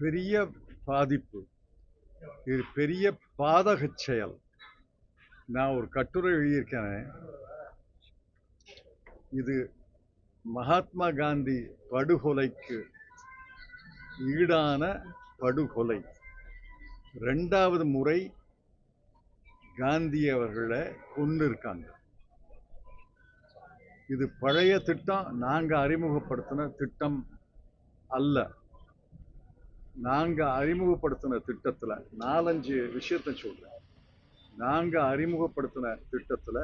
பெரிய பாதிப்பு. இது பெரிய பாதக செயல் நான் ஒரு கட்டுரை எழுதியிருக்கேன். இது மகாத்மா காந்தி படுகொலைக்கு ஈடான படுகொலை. ரெண்டாவது முறை காந்தி அவர்களை கொண்டு இருக்காங்க இது பழைய திட்டம் நாங்க அறிமுகப்படுத்தின திட்டம் அல்ல. நாங்கள் அறிமுகப்படுத்தின திட்டத்தில் நாலஞ்சு விஷயத்தை சொல்கிறேன் நாங்கள் அறிமுகப்படுத்தின திட்டத்தில்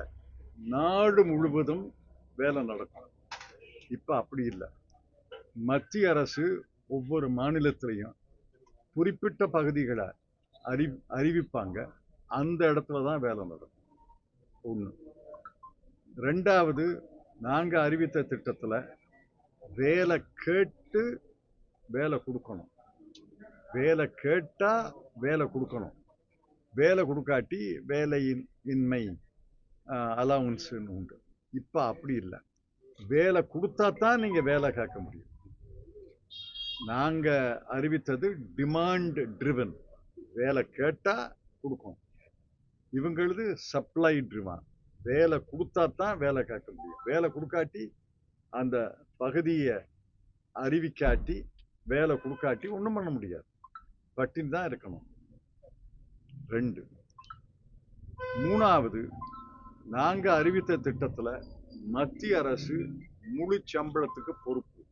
நாடு முழுவதும் வேலை நடக்கும். இப்போ அப்படி இல்லை. மத்திய அரசு ஒவ்வொரு மாநிலத்திலையும் குறிப்பிட்ட பகுதிகளை அறி அறிவிப்பாங்க. அந்த இடத்துல தான் வேலை நடக்கும். ஒன்று ரெண்டாவது நாங்கள் அறிவித்த திட்டத்தில் வேலை கேட்டு வேலை கொடுக்கணும். வேலை கேட்டால் வேலை கொடுக்கணும். வேலை கொடுக்காட்டி வேலையின் இன்மை அலவன்ஸுன்னு உண்டு. இப்போ அப்படி இல்லை. வேலை கொடுத்தா தான் நீங்கள் வேலை கேட்க முடியும். நாங்கள் அறிவித்தது டிமாண்ட் ட்ரிவன் வேலை கேட்டால் கொடுக்கணும். இவங்களது சப்ளை ட்ரிவன் வேலை கொடுத்தா தான் வேலை கேட்க முடியும். வேலை கொடுக்காட்டி அந்த பகுதியை அறிவிக்காட்டி வேலை கொடுக்காட்டி ஒன்றும் பண்ண முடியாது. பட்டின்னு தான் இருக்கணும். ரெண்டு. மூணாவது நாங்கள் அறிவித்த திட்டத்தில் மத்திய அரசு முழு சம்பளத்துக்கு பொறுப்பு.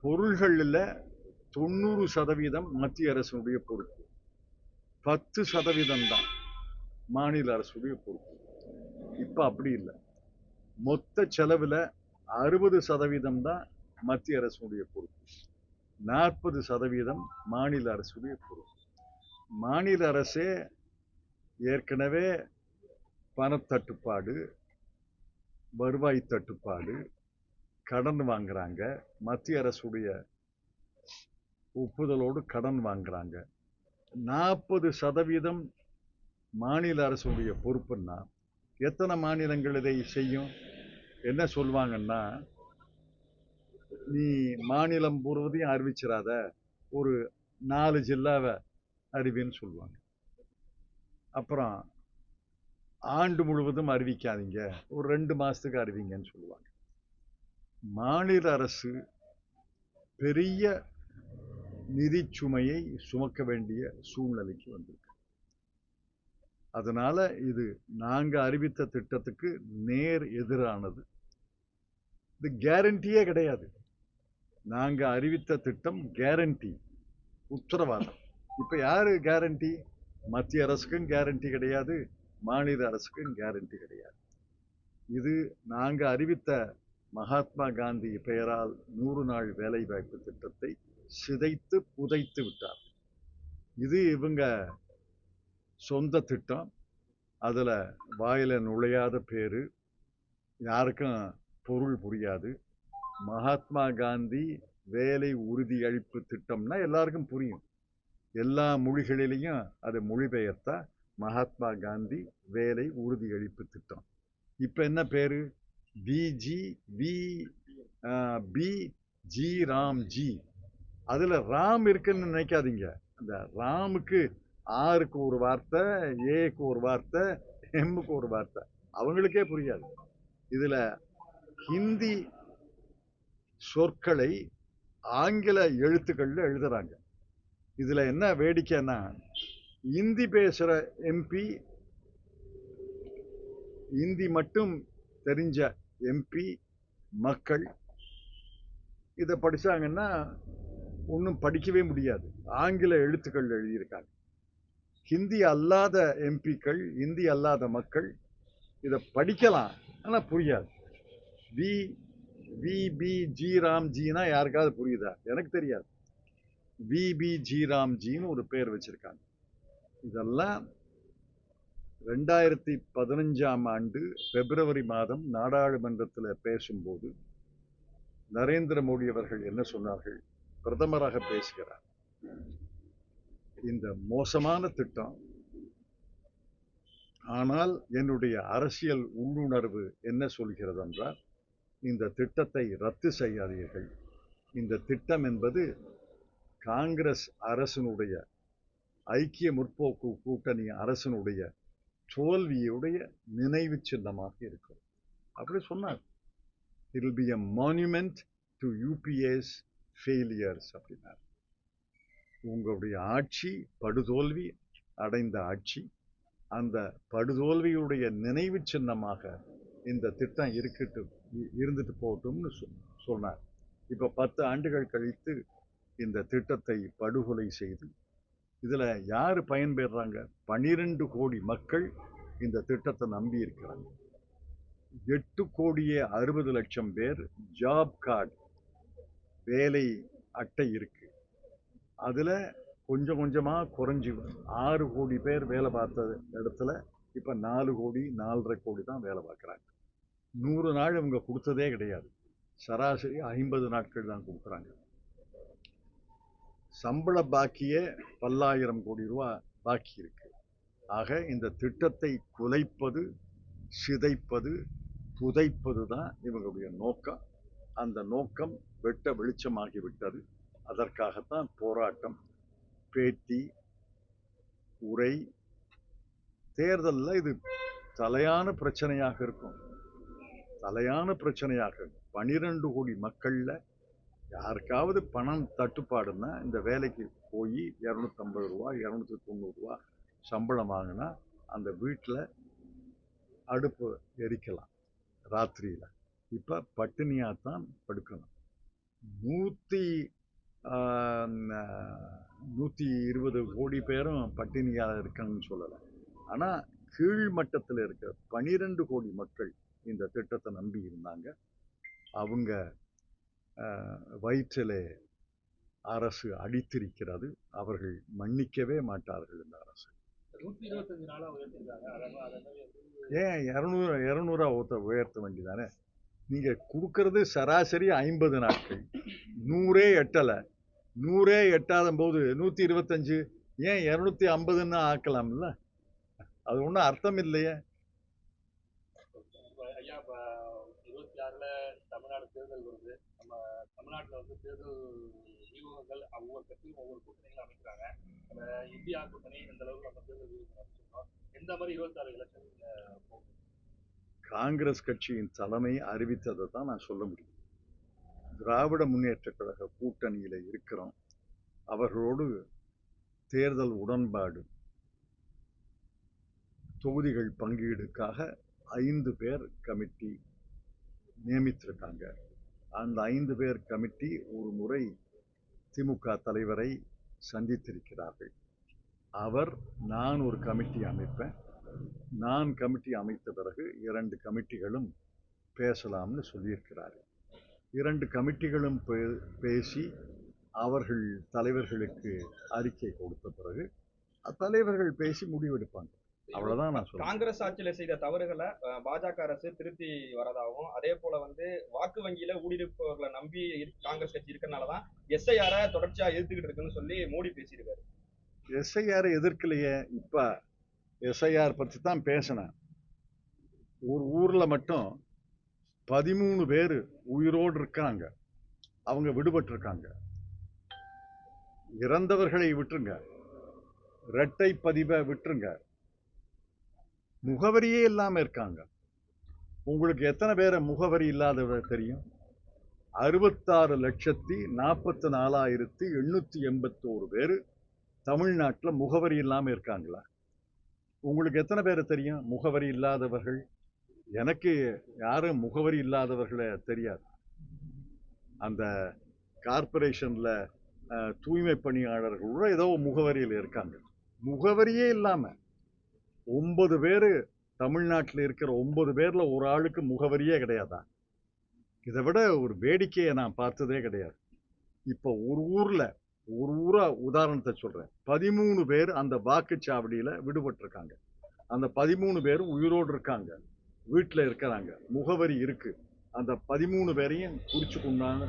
பொருள்களில் தொண்ணூறு சதவீதம் மத்திய அரசுடைய பொறுப்பு. பத்து சதவீதம் தான் மாநில அரசுடைய பொறுப்பு. இப்போ அப்படி இல்லை. மொத்த செலவில் அறுபது சதவீதம் தான் மத்திய அரசுடைய பொறுப்பு. நாற்பது சதவீதம் மாநில அரசுடைய பொறுப்பு. மாநில அரசே ஏற்கனவே பணத்தட்டுப்பாடு வருவாய் தட்டுப்பாடு கடன் வாங்குறாங்க. மத்திய அரசுடைய ஒப்புதலோடு கடன் வாங்குறாங்க. நாற்பது சதவீதம் மாநில அரசுடைய பொறுப்புன்னா எத்தனை மாநிலங்கள் இதை செய்யும்? என்ன சொல்லுவாங்கன்னா நீ மாநிலம் பூர்வதையும் அறிவிச்சிடாத ஒரு நாலு ஜில்லாவை அறிவின்னு சொல்லுவாங்க. அப்புறம் ஆண்டு முழுவதும் அறிவிக்காதீங்க. ஒரு ரெண்டு மாசத்துக்கு அறிவிங்கன்னு சொல்லுவாங்க. மாநில அரசு பெரிய நிதி சுமையை சுமக்க வேண்டிய சூழ்நிலைக்கு வந்திருக்கு. அதனால இது நாங்க அறிவித்த திட்டத்துக்கு நேர் எதிரானது. இது கேரண்டியே கிடையாது. நாங்கள் அறிவித்த திட்டம் கேரண்டி உத்தரவாதம். இப்போ யாரு கேரண்டி மத்திய அரசுக்கும் கேரண்டி கிடையாது மாநில அரசுக்கும் கேரண்டி கிடையாது. இது நாங்கள் அறிவித்த மகாத்மா காந்தி பெயரால் நூறு நாள் வேலைவாய்ப்பு திட்டத்தை சிதைத்து புதைத்து விட்டார். இது இவங்க சொந்த திட்டம். அதில் வாயில் நுழையாத பேர் யாருக்கும் பொருள் புரியாது. மகாத்மா காந்தி வேலை உறுதியளிப்பு திட்டம்னா எல்லாருக்கும் புரியும். எல்லா மொழிகளிலையும் அதை மொழிபெயர்த்தா மகாத்மா காந்தி வேலை உறுதியளிப்பு திட்டம். இப்போ என்ன பேர்? B G V B G Ram G. Ram இருக்குன்னு நினைக்காதீங்க. அந்த ராமுக்கு ஆருக்கு ஒரு வார்த்தை ஏக்கு ஒரு வார்த்தை எம்முக்கு ஒரு வார்த்தை. அவங்களுக்கே புரியாது. இதில் ஹிந்தி சொற்களை ஆங்கில எழுத்துக்களில் எழுதுறாங்க. இதில் என்ன வேடிக்கைன்னா இந்தி பேசுகிற எம்பி இந்தி மட்டும் தெரிஞ்ச எம்பி மக்கள் இதை படிச்சாங்கன்னா ஒன்றும் படிக்கவே முடியாது. ஆங்கில எழுத்துக்கள் எழுதியிருக்காங்க. ஹிந்தி அல்லாத எம்பிக்கள் இந்தி அல்லாத மக்கள் இதை படிக்கலாம். ஆனால் புரியாது. V V B G Ram யாருக்காவது புரியுதா? எனக்கு தெரியாது. வி ஜி ஒரு பேர் வச்சிருக்காங்க. இதெல்லாம் ரெண்டாயிரத்தி பதினஞ்சாம் ஆண்டு பிப்ரவரி மாதம் நாடாளுமன்றத்தில் பேசும்போது நரேந்திர மோடி அவர்கள் என்ன சொன்னார்கள்? பிரதமராக பேசுகிறார். இந்த மோசமான திட்டம் ஆனால் என்னுடைய அரசியல் உள்ளுணர்வு என்ன சொல்கிறது என்றால் இந்த திட்டத்தை ரத்து செய்யாதீர்கள். இந்த திட்டம் என்பது காங்கிரஸ் அரசினுடைய ஐக்கிய முற்போக்கு கூட்டணி அரசினுடைய தோல்வியுடைய நினைவு சின்னமாக இருக்கும் அப்படி சொன்னார். It will be a monument to UPA's failures அப்படின்னார். உங்களுடைய ஆட்சி படுதோல்வி அடைந்த ஆட்சி அந்த படுதோல்வியுடைய நினைவு சின்னமாக இந்த திட்டம் இருக்கட்டும். இருந்துட்டு போகட்டும்னு சொ- சொன்னார். இப்போ பத்து ஆண்டுகள் கழித்து இந்த திட்டத்தை படுகொலை செய்து இதில் யார் பயன்பெறாங்க பன்னிரெண்டு கோடி மக்கள் இந்த திட்டத்தை நம்பி இருக்கிறாங்க. எட்டு கோடியே அறுபது லட்சம் பேர் ஜாப் கார்டு வேலை அட்டை இருக்குது அதில் கொஞ்சம் கொஞ்சமாக குறைஞ்சி ஆறு கோடி பேர் வேலை பார்த்த இடத்துல இப்போ நாலு கோடி நாலரை கோடி தான் வேலை பார்க்குறாங்க. நூறு நாள் இவங்க கொடுத்ததே கிடையாது. சராசரி ஐம்பது நாட்கள் தான் கொடுக்குறாங்க. சம்பள பாக்கியே பல்லாயிரம் கோடி ரூபா பாக்கி இருக்கு. ஆக இந்த திட்டத்தை குலைப்பது சிதைப்பது புதைப்பது தான் இவங்களுடைய நோக்கம். அந்த நோக்கம் வெட்ட வெளிச்சமாகி விட்டது. அதற்காகத்தான் போராட்டம் பேட்டி உரை தேர்தலில் இது தலையான பிரச்சனையாக இருக்கும். தலையான பிரச்சனையாக பனிரெண்டு கோடி மக்களில் யாருக்காவது பணம் தட்டுப்பாடுன்னா இந்த வேலைக்கு போய் இரநூத்தம்பது ரூபா இரநூத்தி தொண்ணூறுரூவா சம்பளம் வாங்கினா அந்த வீட்டில் அடுப்பு எரிக்கலாம் ராத்திரியில். இப்போ பட்டினியாக தான் படுக்கணும். நூற்றி நூற்றி இருபது கோடி பேரும் பட்டினியாக இருக்காங்கன்னு சொல்லலை. ஆனால் கீழ் மட்டத்தில் இருக்க பனிரெண்டு கோடி மக்கள் இந்த திட்டத்தை நம்பி இருந்தாங்க. அவங்க வயிற்றிலே அரசு அடித்திருக்கிறது. அவர்கள் மன்னிக்கவே மாட்டார்கள் இந்த அரசு. ஏன் இரநூறு இரநூறுவா ஊற்ற உயர்த்த வேண்டியதானே? நீங்கள் கொடுக்கறது சராசரி ஐம்பது நாட்கள். நூறே எட்டலை. நூறே எட்டாத போது நூற்றி இருபத்தஞ்சு ஏன் இரநூத்தி ஐம்பதுன்னு ஆக்கலாம்ல? அது ஒன்றும் அர்த்தம் இல்லையே இப்ப ஐயா இப்ப இருபத்தி ஆறுல தமிழ்நாடு தேர்தல் வருது நம்ம தமிழ்நாட்டில் வந்து தேர்தல் வியூகங்கள் ஒவ்வொரு கட்சியும் ஒவ்வொரு கூட்டணிகள் அமைக்கிறாங்க. நம்ம இந்தியா கூட்டணி இந்த அளவுக்கு நம்ம தேர்தல் வியூகம் அமைச்சிருக்கோம் எந்த மாதிரி இருபத்தாறு எலெக்ஷன் போகும் காங்கிரஸ் கட்சியின் தலைமை அறிவித்ததை தான் நான் சொல்ல முடியும். திராவிட முன்னேற்ற கழக கூட்டணியில் இருக்கிறோம். அவர்களோடு தேர்தல் உடன்பாடு தொகுதிகள் பங்கீடுக்காக ஐந்து பேர் கமிட்டி நியமித்திருக்காங்க. அந்த ஐந்து பேர் கமிட்டி ஒரு முறை திமுக தலைவரை சந்தித்திருக்கிறார்கள். அவர் நான் ஒரு கமிட்டி அமைப்பேன். நான் கமிட்டி அமைத்த பிறகு இரண்டு கமிட்டிகளும் பேசலாம்னு சொல்லியிருக்கிறார்கள். இரண்டு கமிட்டிகளும் பே- பேசி அவர்கள் தலைவர்களுக்கு அறிக்கை கொடுத்த பிறகு அத்தலைவர்கள் பேசி முடிவெடுப்பாங்க. அவ்வளவுதான் நான் காங்கிரஸ் ஆட்சியில செய்த தவறுகளை பாஜக அரசு திருத்தி வரதாகவும் அதே போல வந்து வாக்கு வங்கியில ஊடுருப்பவர்களை நம்பி காங்கிரஸ் கட்சி இருக்கறனாலதான் எஸ்ஐஆர தொடர்ச்சியா எதிர்த்துக்கிட்டு இருக்குன்னு சொல்லி மோடி பேசியிருக்காரு. எஸ்ஐஆர் எதிர்க்கலையே இப்ப எஸ்ஐஆர் பற்றி தான் பேசினேன். ஒரு ஊர்ல மட்டும் பதிமூணு பேர் உயிரோடு இருக்காங்க. அவங்க விடுபட்டிருக்காங்க. இறந்தவர்களை விட்டுருங்க. இரட்டை பதிவை விட்டுருங்க. முகவரியே இல்லாமல் இருக்காங்க. உங்களுக்கு எத்தனை பேரை முகவரி இல்லாதவர் தெரியும்? அறுபத்தாறு லட்சத்தி நாற்பத்தி நாலாயிரத்தி எண்ணூற்றி எண்பத்தோரு பேர் தமிழ்நாட்டில் முகவரி இல்லாமல் இருக்காங்களா? உங்களுக்கு எத்தனை பேர் தெரியும்? முகவரி இல்லாதவர்கள்? எனக்கு யாரும் முகவரி இல்லாதவர்களை தெரியாது. அந்த கார்ப்பரேஷனில் தூய்மை பணியாளர்கள் கூட ஏதோ முகவரியில் இருக்காங்க. முகவரியே இல்லாமல் ஒன்பது பேர் தமிழ்நாட்டில் இருக்கிற ஒன்பது பேரில் ஒரு ஆளுக்கு முகவரியே கிடையாதா? இதை விட ஒரு வேடிக்கையை நான் பார்த்ததே கிடையாது. இப்போ ஒரு ஊரில் ஒரு ஊராக உதாரணத்தை சொல்கிறேன் பதிமூணு பேர் அந்த வாக்குச்சாவடியில் விடுபட்டிருக்காங்க. அந்த பதிமூணு பேர் உயிரோடு இருக்காங்க. வீட்டில் இருக்கிறாங்க. முகவரி இருக்குது அந்த பதிமூணு பேரையும் குறித்து கொண்டாந்து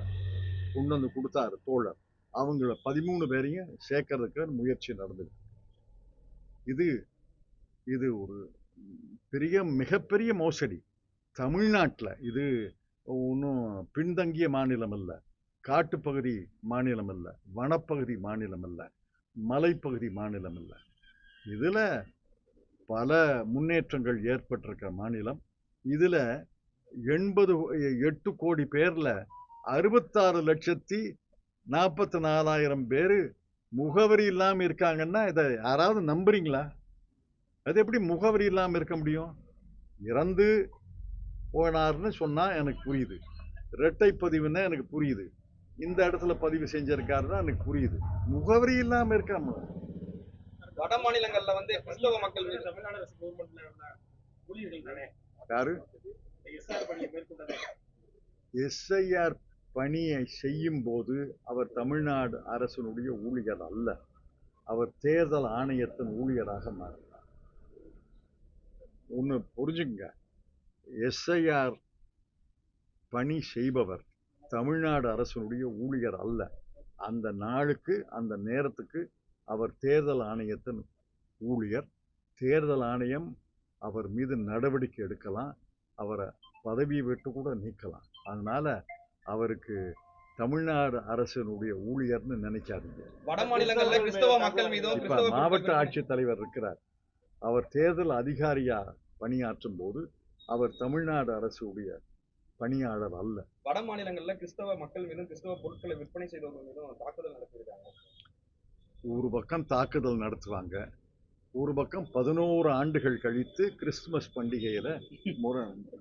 கொண்டு வந்து கொடுத்தாரு தோழர். அவங்கள பதிமூணு பேரையும் சேர்க்கறதுக்கு முயற்சி நடந்தது இது இது ஒரு பெரிய மிகப்பெரிய மோசடி. தமிழ்நாட்டில் இது ஒன்றும் பின்தங்கிய மாநிலம் அல்ல. காட்டுப்பகுதி மாநிலம் அல்ல. வனப்பகுதி மாநிலம் அல்ல. மலைப்பகுதி மாநிலம் அல்ல. இதில் பல முன்னேற்றங்கள் ஏற்பட்டிருக்க மாநிலம். இதில் எண்பது எட்டு கோடி பேரில் அறுபத்தாறு லட்சத்தி நாற்பத்தி நாலாயிரம் பேர் முகவரி இல்லாமல் இருக்காங்கன்னா இதை யாராவது நம்புறீங்களா? அது எப்படி முகவரி இல்லாமல் இருக்க முடியும்? இறந்து போனார்னு சொன்னால் எனக்கு புரியுது. இரட்டை பதிவுன்னா எனக்கு புரியுது. இந்த இடத்துல பதிவு செஞ்சிருக்காருன்னா எனக்கு புரியுது. முகவரி இல்லாமல் இருக்காம. வட மாநிலங்கள்ல வந்து கிறிஸ்தவ மக்கள் மீது தமிழ்நாடு அரசு கவர்மெண்ட்ல உள்ள ஊழியர்கள் தானே? யாரு? எஸ்ஐஆர் பணியை செய்யும் போது அவர் தமிழ்நாடு அரசினுடைய ஊழியர் அல்ல. அவர் தேர்தல் ஆணையத்தின் ஊழியராக மாறினார். ஒன்று புரிஞ்சுங்க எஸ்ஐஆர் பணி செய்பவர் தமிழ்நாடு அரசினுடைய ஊழியர் அல்ல. அந்த நாளுக்கு அந்த நேரத்துக்கு அவர் தேர்தல் ஆணையத்தின் ஊழியர். தேர்தல் ஆணையம் அவர் மீது நடவடிக்கை எடுக்கலாம். அவரை பதவியை விட்டு கூட நீக்கலாம். அதனால அவருக்கு தமிழ்நாடு அரசினுடைய ஊழியர்னு நினைக்காதீங்க. வட மாநிலங்கள்ல கிறிஸ்தவ மக்கள் மீதும் மாவட்ட ஆட்சித்தலைவர் இருக்கிறார். அவர் தேர்தல் அதிகாரியா பணியாற்றும் போது அவர் தமிழ்நாடு அரசுடைய பணியாளர் அல்ல. வட மாநிலங்கள்ல கிறிஸ்தவ மக்கள் மீதும் கிறிஸ்தவ பொருட்களை விற்பனை செய்தவர்கள் மீதும் தாக்குதல் நடத்திருக்காங்க ஒரு பக்கம் தாக்குதல் நடத்துவாங்க. ஒரு பக்கம் பதினோரு ஆண்டுகள் கழித்து கிறிஸ்துமஸ் பண்டிகையில முர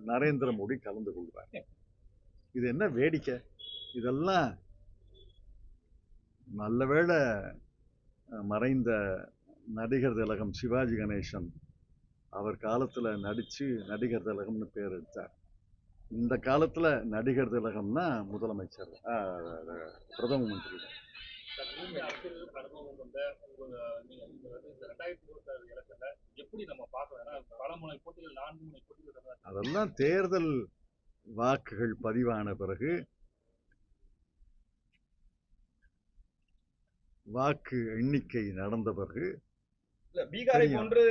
நரேந்திர மோடி கலந்து கொள்வார். இது என்ன வேடிக்கை? இதெல்லாம் நல்லவேளை அஹ், மறைந்த நடிகர் திலகம் சிவாஜி கணேசன் அவர் காலத்துல நடிச்சு நடிகர் திலகம்னு பேர் எடுத்தார். இந்த காலத்துல நடிகர் திலகம்னா முதலமைச்சர் பிரதம மந்திரி. எப்படி நம்ம அதெல்லாம் தேர்தல் வாக்குகள் பதிவான பிறகு வாக்கு எண்ணிக்கை நடந்த பிறகு பீகாரை. போன்று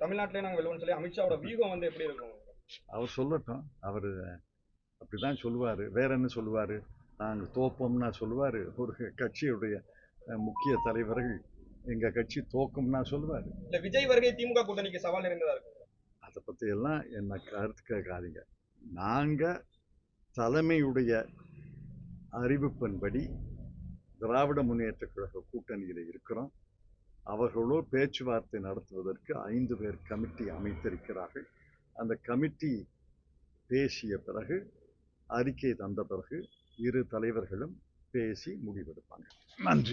தமிழ்நாட்டிலே நாங்க வெல்வோம்னு சொல்லி அமித்ஷாவோட வியூகம் வந்து எப்படி இருக்கும்? அவர் சொல்லட்டும். அவர் அப்படிதான் சொல்லுவார். வேற என்ன சொல்லுவார்? நாங்கள் தோப்போம்னா சொல்லுவார். ஒரு கட்சியுடைய முக்கிய தலைவர்கள் எங்கள் கட்சி தோக்கும்னா சொல்லுவார். இல்ல விஜய் வருகை திமுக கூட்டணிக்கு சவால் நிறைந்ததா இருக்கு அதை பற்றியெல்லாம் என்ன கருத்து கேட்காதீங்க. நாங்கள் தலைமையுடைய அறிவிப்பின்படி திராவிட முன்னேற்ற கழக கூட்டணியில் இருக்கிறோம். அவர்களோ பேச்சுவார்த்தை நடத்துவதற்கு ஐந்து பேர் கமிட்டி அமைத்திருக்கிறார்கள். அந்த கமிட்டி பேசிய பிறகு அறிக்கை தந்த பிறகு இரு தலைவர்களும் பேசி முடிவெடுப்பாங்க. நன்றி.